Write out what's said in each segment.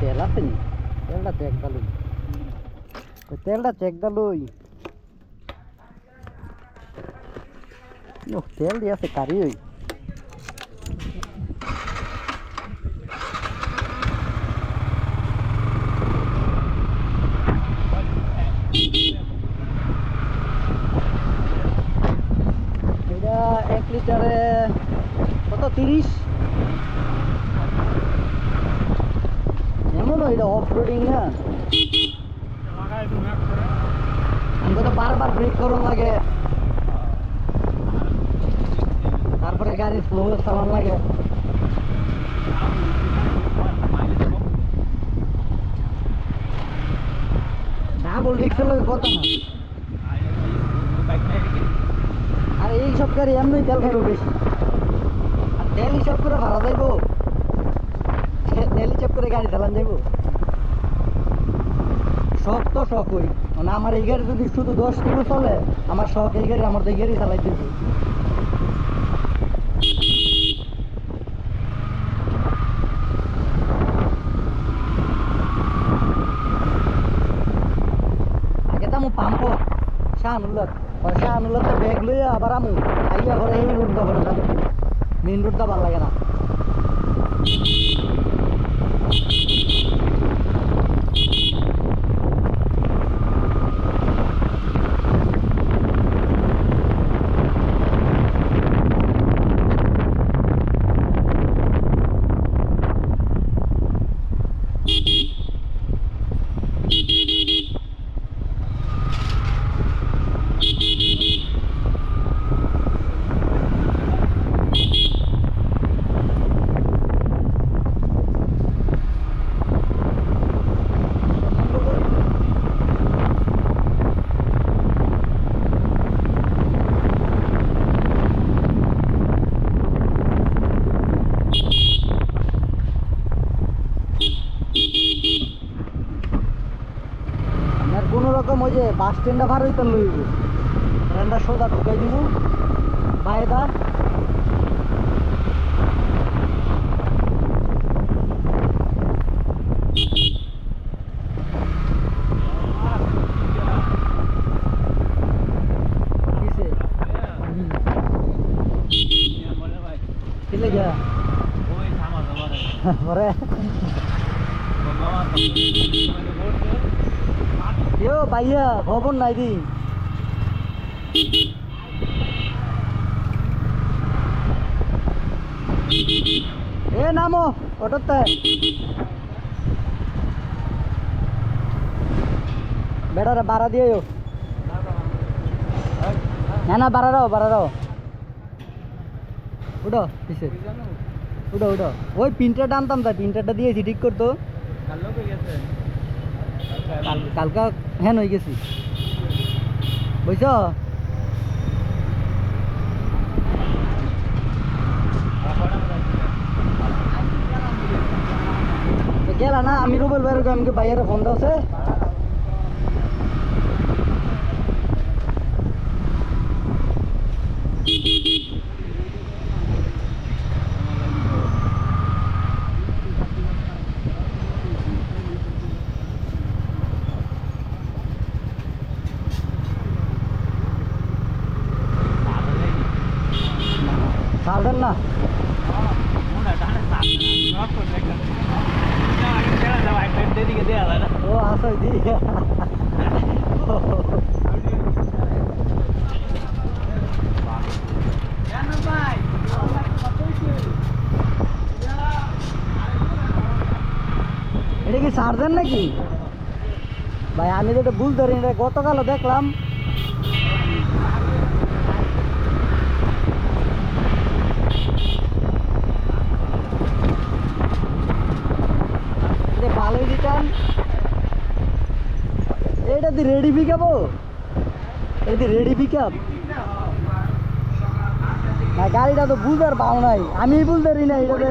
তেল আছে নি? তেলটা চেক দালুই তেলটা চেক দালুই তেল দিয়ে আছে কারি ওই এটা এক লিটারে কত তিরিশ এমন এটা অফ আমাকে তো বারবার ব্রেক করুন লাগে। তারপরে গাড়ি স্লো চালান লাগে। ডাবল রিক্সের লোক কত আর এই সব গাড়ি এমনি তেল খাইব বেশি। আর তেল হিসাব করে ভাড়া যাইব তেল হিসাব করে গাড়ি চালান যাইব শখ তো শখ হই মানে আমার এই গাড়ি যদি শুধু দশ কিলো চলে, আমার শখ এই গাড়ি আমার এই গাড়ি চালাই। দিব পাম্প শাহানুল্লাহ শাহানুল্লাহ লাগে না আপনার কোনো রকম ওই যে বাস স্ট্যান্ডটা ভার হইতে লইব। ট্রেনটা সোজা ঢুকাই দিব বাইদা? পরে ইয়ো ভাইয়া, খবর নাই দি এ নামো, অটোতে। বেড়ারে বাড়া দিয়ে না না বাড়া রাও বাড়া রাও উঠো, পিছে। উঠো উঠো। ওই প্রিন্টারটা আনতাম তাই, প্রিন্টারটা দিয়েছি, ঠিক করতো। কাল কালকা হ্যান হয়ে গেছি। বুঝছ? গেলা না আমি রুবেল ভাইয়ের আমাকে ভাইয়ের ফোন দাওছে দি এটা কি সারদেন নাকি? ভাই আমি তো এটা বুঝতে পারি গতকালও দেখলাম। এটা এটা দি রেডি পিক আপ এটা রেডি পিক আপ না, গাড়িটা তো বুঝার পাও নাই। আমি বুঝতে পারি না এটাতে।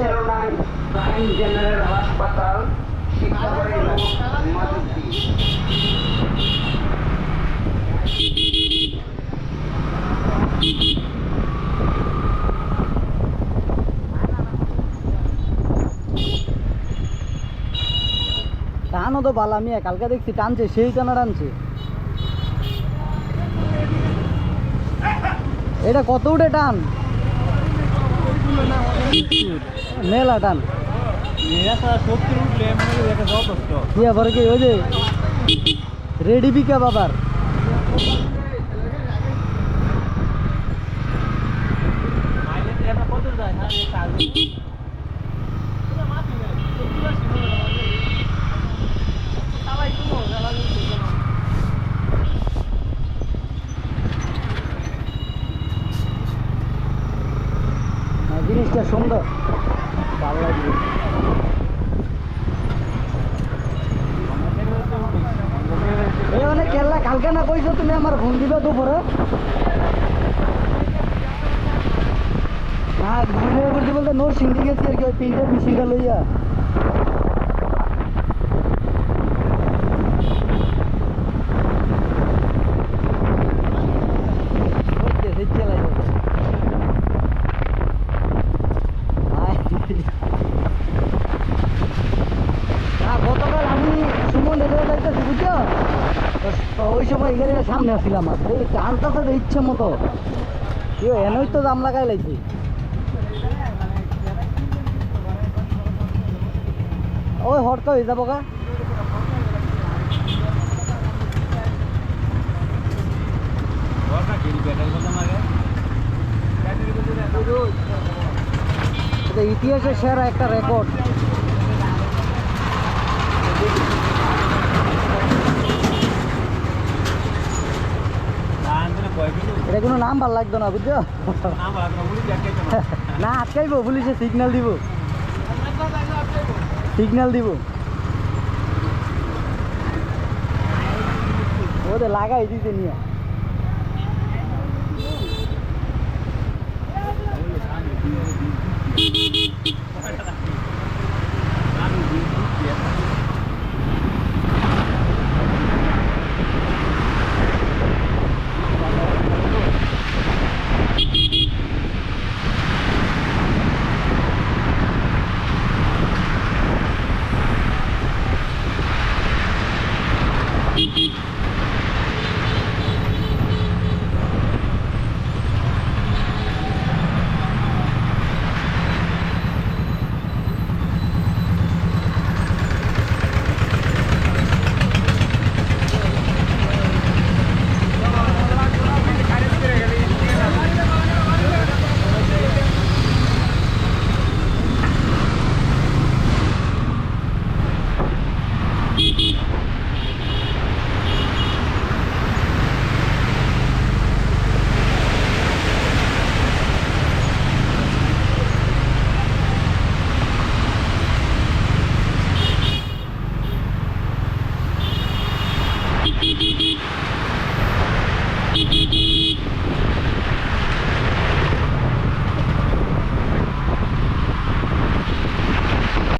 তো বালা মিয়া কালকে দেখছি টানছে সেই টানা টানছে। এটা কত উঠে টান? মেলা টান। রেডি পিকা বাবার? হ্যাঁ, জিনিসটা সুন্দর। খেলনা কালকে না কইছো তুমি আমার ঘুম দিবে দুপুরে? না ভিডিও করতে বলতে নোর সিংড়ি গেছি আর কি, ওই লইয়া ওই যে, দেখছে লাইভ। আয়। না গতকাল আমি সুমন রেডিও যাইতেছি বুঝছ তো- তো ওই সময় এখানে সামনে টানটাতে তো ইচ্ছে মতো। কেউ এনেই তো দাম লাগাই লাইছি। ওই হটকা হয়ে যাব গা ইতিহাসের সেরা একটা রেকর্ড। এটা কোনো নাম ভালো লাগতো না বুঝছ? না আটকাইবো পুলিশে সিগন্যাল দিব। সিগন্যাল দিব। ওদের লাগাই দিতে নিয়ে।